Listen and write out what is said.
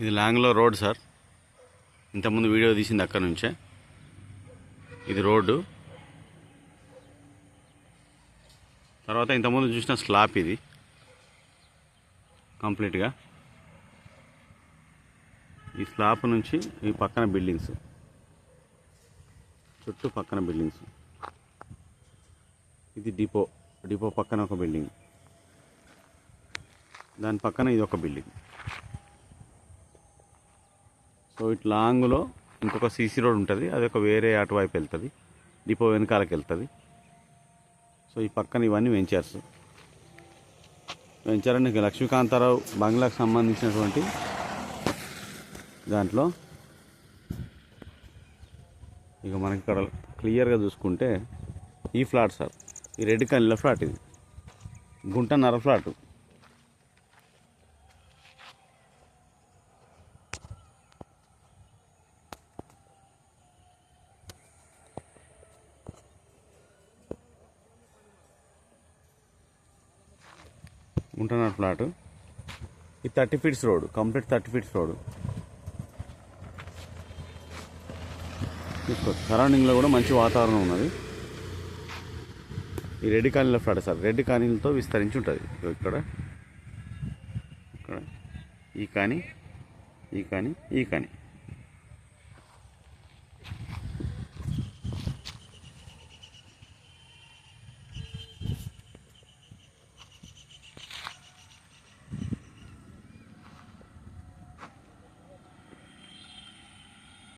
ఇది లాంగ్లో road sir. ఇంతకుముందు వీడియో తీసింది అక్కడ నుంచే. ఇది రోడ్డు. తర్వాత ఇంతకుముందు చూసిన స్లాప్ ఇది. కంప్లీట్గా. ఈ స్లాప్ నుంచి ఈ పక్కన బిల్డింగ్స్. చుట్టూ పక్కన బిల్డింగ్స్. ఇది డిపో. డిపో పక్కన ఒక బిల్డింగ్. దాని పక్కన ఇది ఒక బిల్డింగ్. సో ఇటు లాంగ్లో ఇంకొక సీసీ రోడ్ ఉంటుంది. అది ఒక వేరే అటువైపు వెళ్తుంది. డిపో వెనకాలకి వెళ్తుంది. సో ఈ పక్కన ఇవన్నీ వెంచర్స్. వెంచర్ అంటే లక్ష్మీకాంతారావు బంగ్లాకు సంబంధించినటువంటి దాంట్లో. ఇక మనకి ఇక్కడ క్లియర్గా చూసుకుంటే ఈ ఫ్లాట్ సార్. ఈ రెడ్ కనీల ఫ్లాట్ ఇది. గుంటన్నర ఫ్లాట్. గుంటన్నర ఫ్లాట్. ఇది thirty feets road complete thirty feets road. తీసుకోవచ్చు సరౌండింగ్లో కూడా మంచి వాతావరణం ఉన్నది. ఈ రెడ్ కాలనీలో ఫ్లాట్ సార్ రెడ్ కాలనీలతో విస్తరించి ఉంటుంది. ఇక్కడ ఇక్కడ. ఈ కానీ ఈ కానీ ఈ కానీ.